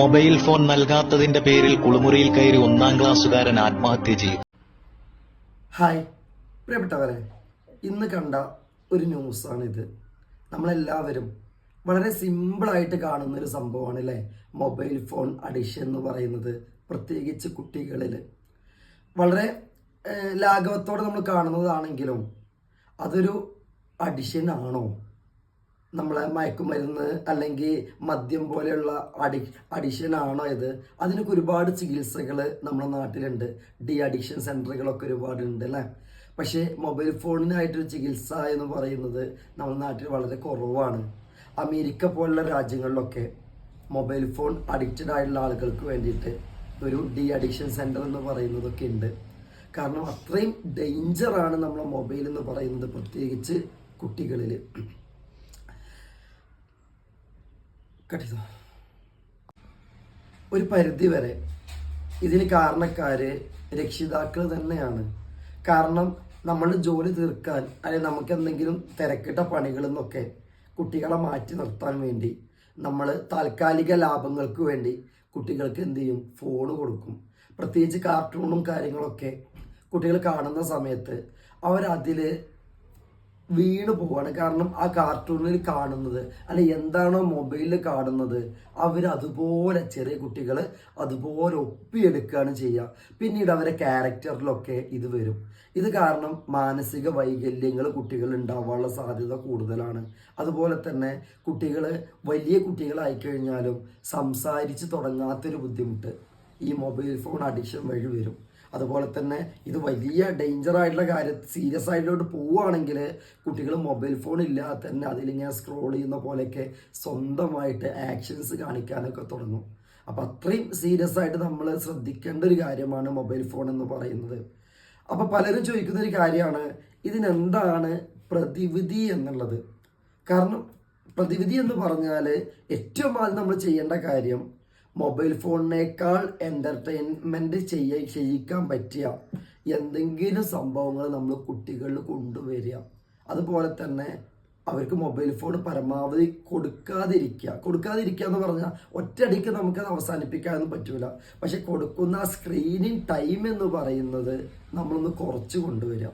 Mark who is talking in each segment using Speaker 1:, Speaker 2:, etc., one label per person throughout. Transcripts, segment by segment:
Speaker 1: mobile phone നൽകാത്തതിന്റെ പേരിൽ കുളിമുറിയിൽ കയറി ഒന്നാം ക്ലാസ്സുകാരൻ ആത്മഹത്യ ചെയ്തു
Speaker 2: ഹായ് പ്രിയപ്പെട്ടവരെ ഇന്ന് കണ്ട ഒരു ന്യൂസാണിത് നമ്മളെല്ലാവരും വളരെ സിമ്പിളായിട്ട് കാണുന്ന ഒരു സംഭവമാണ് അല്ലേ മൊബൈൽ ഫോൺ അഡിഷൻ എന്ന് പറയുന്നത് പ്രത്യേകിച്ച് കുട്ടികളിൽ വളരെ ലാഘവത്തോടെ നമ്മൾ കാണുന്നതാണെങ്കിലും അതൊരു അഡിഷൻ ആണോ നമ്മളെ മയക്കുമരുന്ന് അല്ലെങ്കിൽ മദ്യം പോലെയുള്ള അഡി അഡിഷനാണോ ഇത് അതിനൊക്കെ ഒരുപാട് ചികിത്സകൾ നമ്മുടെ നാട്ടിലുണ്ട് ഡി അഡിക്ഷൻ സെൻ്ററുകളൊക്കെ ഒരുപാടുണ്ട് അല്ലേ പക്ഷേ മൊബൈൽ ഫോണിനായിട്ടൊരു ചികിത്സ എന്ന് പറയുന്നത് നമ്മുടെ നാട്ടിൽ വളരെ കുറവാണ് അമേരിക്ക പോലുള്ള രാജ്യങ്ങളിലൊക്കെ മൊബൈൽ ഫോൺ അഡിക്റ്റഡ് ആയിട്ടുള്ള ആളുകൾക്ക് വേണ്ടിയിട്ട് ഒരു ഡി അഡിക്ഷൻ സെൻ്റർ എന്ന് പറയുന്നതൊക്കെ ഉണ്ട് കാരണം അത്രയും ഡേഞ്ചറാണ് നമ്മളെ മൊബൈൽ എന്ന് പറയുന്നത് പ്രത്യേകിച്ച് കുട്ടികളിൽ കട്ടിതോ ഒരു പരിധി വരെ ഇതിന് കാരണക്കാര് രക്ഷിതാക്കൾ തന്നെയാണ് കാരണം നമ്മൾ ജോലി തീർക്കാൻ അല്ലെങ്കിൽ നമുക്ക് എന്തെങ്കിലും തിരക്കിട്ട പണികളിൽ നിന്നൊക്കെ കുട്ടികളെ മാറ്റി നിർത്താൻ വേണ്ടി നമ്മൾ താൽക്കാലിക ലാഭങ്ങൾക്ക് വേണ്ടി കുട്ടികൾക്ക് എന്ത് ചെയ്യും ഫോൺ കൊടുക്കും പ്രത്യേകിച്ച് കാർട്ടൂണും കാര്യങ്ങളൊക്കെ കുട്ടികൾ കാണുന്ന സമയത്ത് അവരതിൽ വീണ് പോവാണ് കാരണം ആ കാർട്ടൂണിൽ കാണുന്നത് അല്ലെ എന്താണോ മൊബൈലിൽ കാണുന്നത് അവർ അതുപോലെ ചെറിയ കുട്ടികൾ അതുപോലെ ഒപ്പിയെടുക്കുകയാണ് ചെയ്യുക പിന്നീട് അവരെ ക്യാരക്ടറിലൊക്കെ ഇത് വരും ഇത് കാരണം മാനസിക വൈകല്യങ്ങൾ കുട്ടികൾ ഉണ്ടാവാനുള്ള സാധ്യത കൂടുതലാണ് അതുപോലെ തന്നെ കുട്ടികൾ വലിയ കുട്ടികളായി കഴിഞ്ഞാലും സംസാരിച്ച് തുടങ്ങാത്തൊരു ബുദ്ധിമുട്ട് ഈ മൊബൈൽ ഫോൺ അഡിക്ഷൻ വഴി വരും അതുപോലെ തന്നെ ഇത് വലിയ ഡേഞ്ചർ ആയിട്ടുള്ള കാര്യം സീരിയസ് ആയിട്ടുള്ള പോവുകയാണെങ്കിൽ കുട്ടികൾ മൊബൈൽ ഫോൺ ഇല്ലാതെ തന്നെ അതിലിങ്ങനെ സ്ക്രോൾ ചെയ്യുന്ന പോലെയൊക്കെ സ്വന്തമായിട്ട് ആക്ഷൻസ് കാണിക്കാനൊക്കെ തുടങ്ങും അപ്പോൾ അത്രയും സീരിയസ് ആയിട്ട് നമ്മൾ ശ്രദ്ധിക്കേണ്ട ഒരു കാര്യമാണ് മൊബൈൽ ഫോൺ എന്ന് പറയുന്നത് അപ്പോൾ പലരും ചോദിക്കുന്ന ഒരു കാര്യമാണ് ഇതിനെന്താണ് പ്രതിവിധി എന്നുള്ളത് കാരണം പ്രതിവിധി എന്ന് പറഞ്ഞാൽ ഏറ്റവും ആദ്യം നമ്മൾ ചെയ്യേണ്ട കാര്യം മൊബൈൽ ഫോണിനേക്കാൾ എന്റർടൈൻമെന്റ് ചെയ്യ ചെയ്യിക്കാൻ പറ്റിയ എന്തെങ്കിലും സംഭവങ്ങൾ നമ്മൾ കുട്ടികളിൽ കൊണ്ടുവരിക അതുപോലെ തന്നെ അവർക്ക് മൊബൈൽ ഫോൺ പരമാവധി കൊടുക്കാതിരിക്കുക കൊടുക്കാതിരിക്കുക എന്ന് പറഞ്ഞാൽ ഒറ്റയടിക്ക് നമുക്കത് അവസാനിപ്പിക്കാനൊന്നും പറ്റൂല പക്ഷെ കൊടുക്കുന്ന സ്ക്രീനിങ് ടൈം എന്ന് പറയുന്നത് നമ്മളൊന്ന് കുറച്ച് കൊണ്ടുവരിക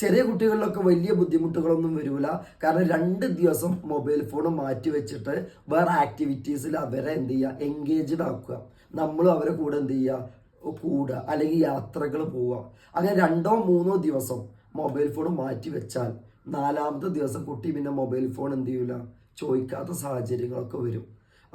Speaker 2: ചെറിയ കുട്ടികളിലൊക്കെ വലിയ ബുദ്ധിമുട്ടുകളൊന്നും വരില്ല കാരണം രണ്ട് ദിവസം മൊബൈൽ ഫോൺ മാറ്റി വെച്ചിട്ട് വേറെ ആക്ടിവിറ്റീസിൽ അവരെ എന്ത് ചെയ്യുക എൻഗേജ്ഡ് ആക്കുക നമ്മളും അവരെ കൂടെ എന്ത് ചെയ്യുക കൂടുക അല്ലെങ്കിൽ യാത്രകൾ പോവുക അങ്ങനെ രണ്ടോ മൂന്നോ ദിവസം മൊബൈൽ ഫോൺ മാറ്റി വെച്ചാൽ നാലാമത്തെ ദിവസം കുട്ടി പിന്നെ മൊബൈൽ ഫോൺ എന്ത് ചെയ്യൂല ചോദിക്കാത്ത സാഹചര്യങ്ങളൊക്കെ വരും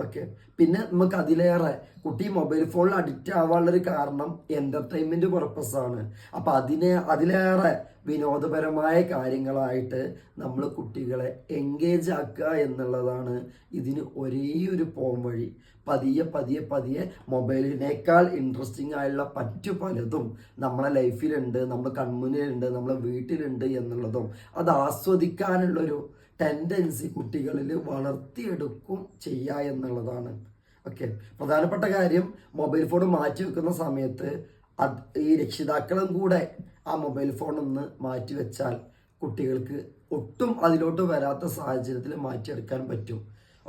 Speaker 2: ഓക്കെ പിന്നെ നമുക്ക് അതിലേറെ കുട്ടി മൊബൈൽ ഫോണിൽ അഡിക്റ്റ് ആവാനുള്ളൊരു കാരണം എൻ്റർടൈൻമെൻറ്റ് പർപ്പസാണ് അപ്പം അതിനെ അതിലേറെ വിനോദപരമായ കാര്യങ്ങളായിട്ട് നമ്മൾ കുട്ടികളെ എൻഗേജ് ആക്കുക എന്നുള്ളതാണ് ഇതിന് ഒരേ ഒരു പോം വഴി പതിയെ പതിയെ പതിയെ മൊബൈലിനേക്കാൾ ഇൻട്രസ്റ്റിംഗ് ആയുള്ള മറ്റു പലതും നമ്മളെ ലൈഫിലുണ്ട് നമ്മൾ കൺമുന്നിലുണ്ട് നമ്മളെ വീട്ടിലുണ്ട് എന്നുള്ളതും അത് ആസ്വദിക്കാനുള്ളൊരു ടെൻഡൻസി കുട്ടികളിൽ വളർത്തിയെടുക്കും ചെയ്യുക എന്നുള്ളതാണ് ഓക്കെ പ്രധാനപ്പെട്ട കാര്യം മൊബൈൽ ഫോൺ മാറ്റി വെക്കുന്ന സമയത്ത് അത് ഈ രക്ഷിതാക്കളും കൂടെ ആ മൊബൈൽ ഫോൺ ഒന്ന് മാറ്റിവെച്ചാൽ കുട്ടികൾക്ക് ഒട്ടും അതിലോട്ട് വരാത്ത സാഹചര്യത്തിൽ മാറ്റിയെടുക്കാൻ പറ്റും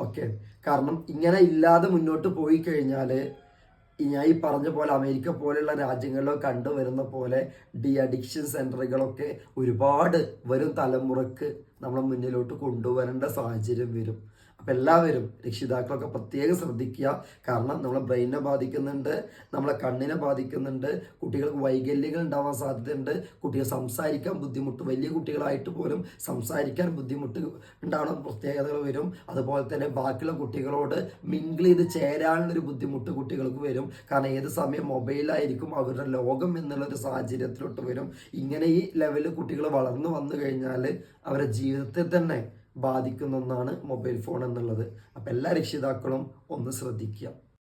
Speaker 2: ഓക്കെ കാരണം ഇങ്ങനെ ഇല്ലാതെ മുന്നോട്ട് പോയി കഴിഞ്ഞാൽ ഞാൻ ഈ പറഞ്ഞ പോലെ അമേരിക്ക പോലെയുള്ള രാജ്യങ്ങളിലോ കണ്ടുവരുന്ന പോലെ ഡി അഡിക്ഷൻ സെൻറ്ററുകളൊക്കെ ഒരുപാട് വരും തലമുറക്ക് നമ്മളെ മുന്നിലോട്ട് കൊണ്ടുവരേണ്ട സാഹചര്യം വരും അപ്പം എല്ലാവരും രക്ഷിതാക്കളൊക്കെ പ്രത്യേകം ശ്രദ്ധിക്കുക കാരണം നമ്മളെ ബ്രെയിനിനെ ബാധിക്കുന്നുണ്ട് നമ്മളെ കണ്ണിനെ ബാധിക്കുന്നുണ്ട് കുട്ടികൾക്ക് വൈകല്യങ്ങൾ ഉണ്ടാവാൻ സാധ്യതയുണ്ട് കുട്ടികൾ സംസാരിക്കാൻ ബുദ്ധിമുട്ട് വലിയ കുട്ടികളായിട്ട് പോലും സംസാരിക്കാൻ ബുദ്ധിമുട്ട് ഉണ്ടാവണം പ്രത്യേകതകൾ വരും അതുപോലെ തന്നെ ബാക്കിയുള്ള കുട്ടികളോട് മിങ്കിൾ ചെയ്ത് ചേരാനുള്ളൊരു ബുദ്ധിമുട്ട് കുട്ടികൾക്ക് വരും കാരണം ഏത് സമയം മൊബൈലായിരിക്കും അവരുടെ ലോകം എന്നുള്ളൊരു സാഹചര്യത്തിലോട്ട് വരും ഇങ്ങനെ ഈ ലെവലിൽ കുട്ടികൾ വളർന്നു വന്നു കഴിഞ്ഞാൽ അവരുടെ ജീവിതത്തെ തന്നെ ബാധിക്കുന്ന ഒന്നാണ് മൊബൈൽ ഫോൺ എന്നുള്ളത് അപ്പോൾ എല്ലാ രക്ഷിതാക്കളും ഒന്ന് ശ്രദ്ധിക്കുക